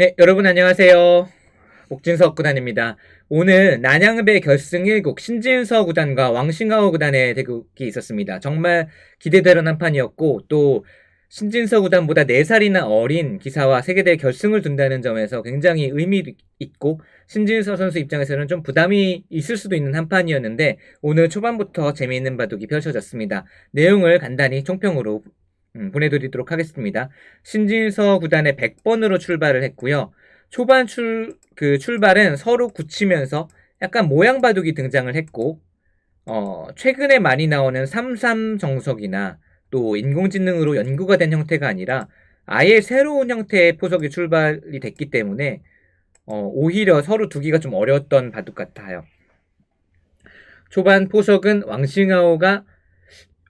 네, 여러분 안녕하세요. 옥진석 구단입니다. 오늘 난양배 결승 1곡 신진서 구단과 왕싱하오 구단의 대국이 있었습니다. 정말 기대되는 한 판이었고 또 신진서 구단보다 4살이나 어린 기사와 세계대 결승을 둔다는 점에서 굉장히 의미 있고 신진서 선수 입장에서는 좀 부담이 있을 수도 있는 한 판이었는데 오늘 초반부터 재미있는 바둑이 펼쳐졌습니다. 내용을 간단히 총평으로 음, 보내드리도록 하겠습니다. 신진서 구단의 100번으로 출발을 했고요. 초반 출, 그 출발은 서로 굳히면서 약간 모양 바둑이 등장을 했고, 어, 최근에 많이 나오는 삼삼 정석이나 또 인공지능으로 연구가 된 형태가 아니라 아예 새로운 형태의 포석이 출발이 됐기 때문에 어, 오히려 서로 두기가 좀 어려웠던 바둑 같아요. 초반 포석은 왕싱하오가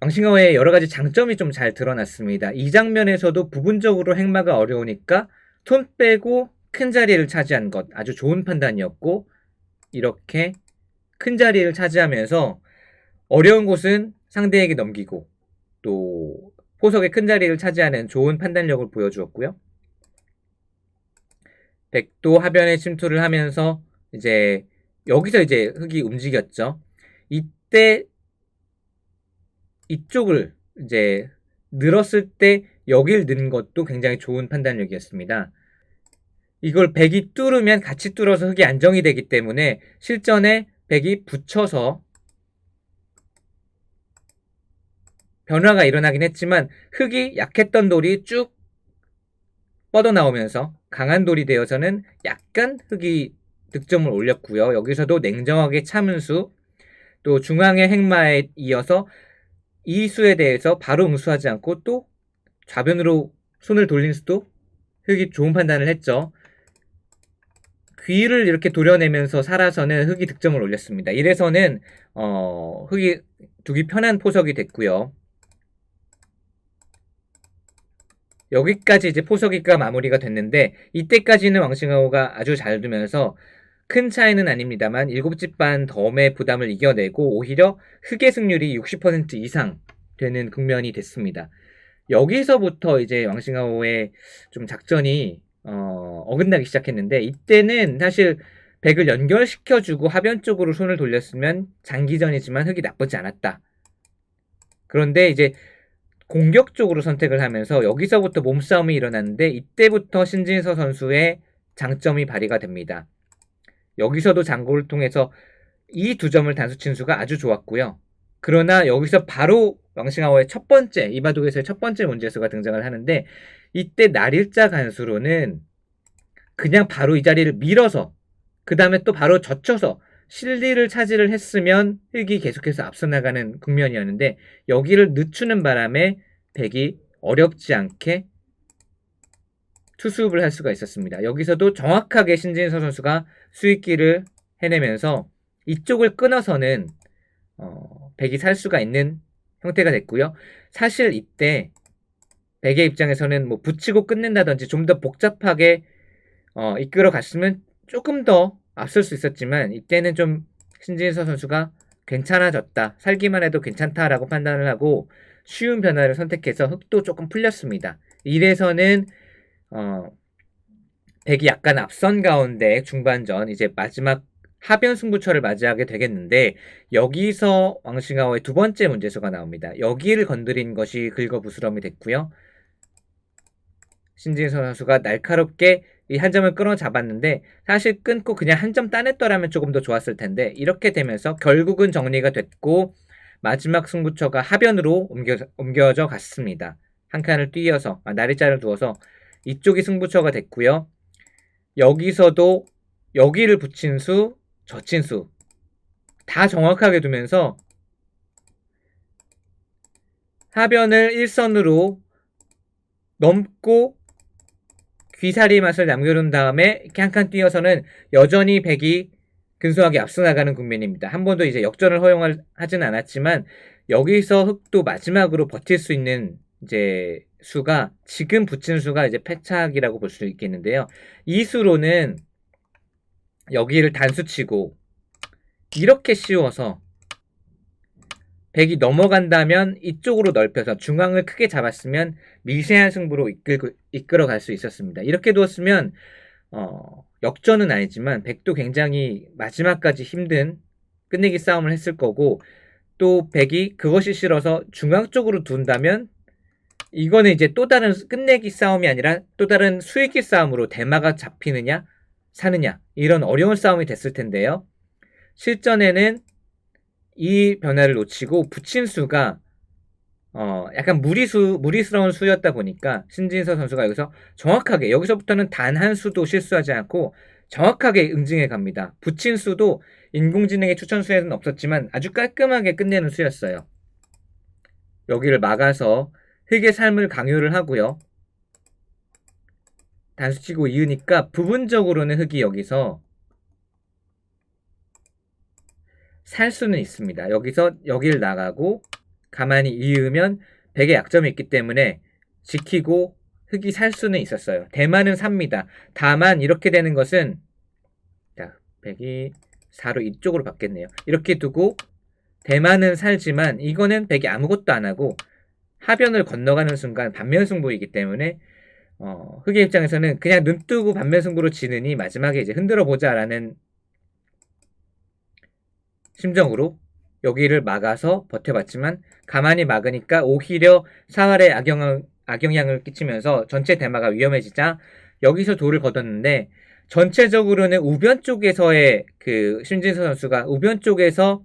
왕싱하오의 여러 가지 장점이 좀 잘 드러났습니다. 이 장면에서도 부분적으로 행마가 어려우니까 손 빼고 큰 자리를 차지한 것 아주 좋은 판단이었고 이렇게 큰 자리를 차지하면서 어려운 곳은 상대에게 넘기고 또 포석의 큰 자리를 차지하는 좋은 판단력을 보여주었고요. 백도 하변에 침투를 하면서 이제 여기서 이제 흙이 움직였죠. 이때 이쪽을 이제 늘었을 때 여길 는 것도 굉장히 좋은 판단력이었습니다. 이걸 백이 뚫으면 같이 뚫어서 흙이 안정이 되기 때문에 실전에 백이 붙여서 변화가 일어나긴 했지만 흙이 약했던 돌이 쭉 뻗어나오면서 강한 돌이 되어서는 약간 흙이 득점을 올렸고요. 여기서도 냉정하게 참은 수, 또 중앙의 행마에 이어서 이 수에 대해서 바로 응수하지 않고 또 좌변으로 손을 돌린 수도 흙이 좋은 판단을 했죠. 귀를 이렇게 도려내면서 살아서는 흙이 득점을 올렸습니다. 이래서는 어, 흙이 두기 편한 포석이 됐고요. 여기까지 이제 포석이가 마무리가 됐는데 이때까지는 왕싱하오가 아주 잘 두면서 큰 차이는 아닙니다만 7집 반 덤의 부담을 이겨내고 오히려 흑의 승률이 60% 이상 되는 국면이 됐습니다. 여기서부터 이제 왕싱하오의 좀 작전이 어, 어긋나기 시작했는데 이때는 사실 백을 연결시켜주고 하변 쪽으로 손을 돌렸으면 장기전이지만 흑이 나쁘지 않았다. 그런데 이제 공격적으로 선택을 하면서 여기서부터 몸싸움이 일어났는데 이때부터 신진서 선수의 장점이 발휘가 됩니다. 여기서도 장고를 통해서 이 두 점을 단수 친수가 아주 좋았고요. 그러나 여기서 바로 왕싱하오의 첫 번째 이바둑에서의 첫 번째 문제수가 등장을 하는데 이때 날일자 간수로는 그냥 바로 이 자리를 밀어서 그 다음에 또 바로 젖혀서 실리를 차지를 했으면 흙이 계속해서 앞서 나가는 국면이었는데 여기를 늦추는 바람에 백이 어렵지 않게 투수업을 할 수가 있었습니다. 여기서도 정확하게 신진서 선수가 수익기를 해내면서 이쪽을 끊어서는 어, 백이 살 수가 있는 형태가 됐고요. 사실 이때 백의 입장에서는 뭐 붙이고 끝낸다든지 좀 더 복잡하게 어, 이끌어 갔으면 조금 더 앞설 수 있었지만 이때는 좀 신진서 선수가 괜찮아졌다. 살기만 해도 괜찮다라고 판단을 하고 쉬운 변화를 선택해서 흙도 조금 풀렸습니다. 이래서는 어, 백이 약간 앞선 가운데 중반전 이제 마지막 하변 승부처를 맞이하게 되겠는데 여기서 왕싱하오의 두 번째 문제수가 나옵니다. 여기를 건드린 것이 긁어부스럼이 됐고요. 신진서 선수가 날카롭게 이 한 점을 끊어 잡았는데 사실 끊고 그냥 한 점 따냈더라면 조금 더 좋았을 텐데 이렇게 되면서 결국은 정리가 됐고 마지막 승부처가 하변으로 옮겨, 옮겨져 갔습니다. 한 칸을 뛰어서 아, 나리자를 두어서 이쪽이 승부처가 됐고요. 여기서도 여기를 붙인 수, 젖힌 수 다 정확하게 두면서 하변을 일선으로 넘고 귀사리 맛을 남겨둔 다음에 이렇게 한 칸 뛰어서는 여전히 백이 근소하게 앞서 나가는 국면입니다. 한 번도 이제 역전을 허용하지는 않았지만 여기서 흑도 마지막으로 버틸 수 있는 이제 수가 지금 붙인 수가 이제 패착이라고 볼 수 있겠는데요. 이 수로는 여기를 단수치고 이렇게 씌워서 백이 넘어간다면 이쪽으로 넓혀서 중앙을 크게 잡았으면 미세한 승부로 이끌, 이끌어 갈 수 있었습니다. 이렇게 두었으면 어, 역전은 아니지만 백도 굉장히 마지막까지 힘든 끝내기 싸움을 했을 거고 또 백이 그것이 싫어서 중앙 쪽으로 둔다면 이거는 이제 또 다른 끝내기 싸움이 아니라 또 다른 수익기 싸움으로 대마가 잡히느냐 사느냐 이런 어려운 싸움이 됐을 텐데요. 실전에는 이 변화를 놓치고 붙인 수가 어 약간 무리수 무리스러운 수였다 보니까 신진서 선수가 여기서 정확하게 여기서부터는 단 한 수도 실수하지 않고 정확하게 응징해 갑니다. 붙인 수도 인공지능의 추천 수에는 없었지만 아주 깔끔하게 끝내는 수였어요. 여기를 막아서 흙의 삶을 강요를 하고요. 단수치고 이으니까 부분적으로는 흙이 여기서 살 수는 있습니다. 여기서 여기를 나가고 가만히 이으면 백의 약점이 있기 때문에 지키고 흙이 살 수는 있었어요. 대만은 삽니다. 다만 이렇게 되는 것은 자, 백이 4로 이쪽으로 바뀌었네요. 이렇게 두고 대만은 살지만 이거는 백이 아무것도 안 하고 하변을 건너가는 순간 반면 승부이기 때문에 어, 흑의 입장에서는 그냥 눈 뜨고 반면 승부로 지느니 마지막에 이제 흔들어 보자라는 심정으로 여기를 막아서 버텨봤지만 가만히 막으니까 오히려 사활에 악영, 악영향을 끼치면서 전체 대마가 위험해지자 여기서 돌을 걷었는데 전체적으로는 우변 쪽에서의 그 신진서 선수가 우변 쪽에서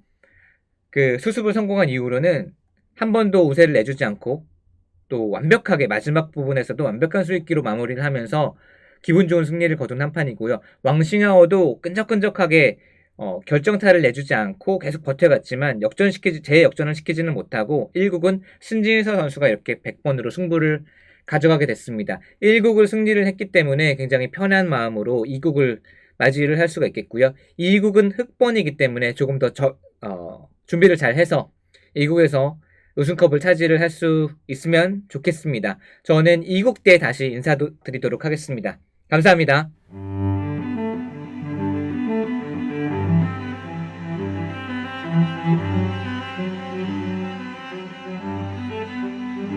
그 수습을 성공한 이후로는 한 번도 우세를 내주지 않고 또 완벽하게 마지막 부분에서도 완벽한 수익기로 마무리를 하면서 기분 좋은 승리를 거둔 한 판이고요. 왕싱하오도 끈적끈적하게 어, 결정타를 내주지 않고 계속 버텨갔지만 역전시키지 재역전을 시키지는 못하고 1국은 신진서 선수가 이렇게 100번으로 승부를 가져가게 됐습니다. 1국을 승리를 했기 때문에 굉장히 편한 마음으로 2국을 맞이를 할 수가 있겠고요. 2국은 흑번이기 때문에 조금 더 저, 어, 준비를 잘 해서 2국에서 우승컵을 차지를 할 수 있으면 좋겠습니다. 저는 2국 때 다시 인사드리도록 하겠습니다. 감사합니다.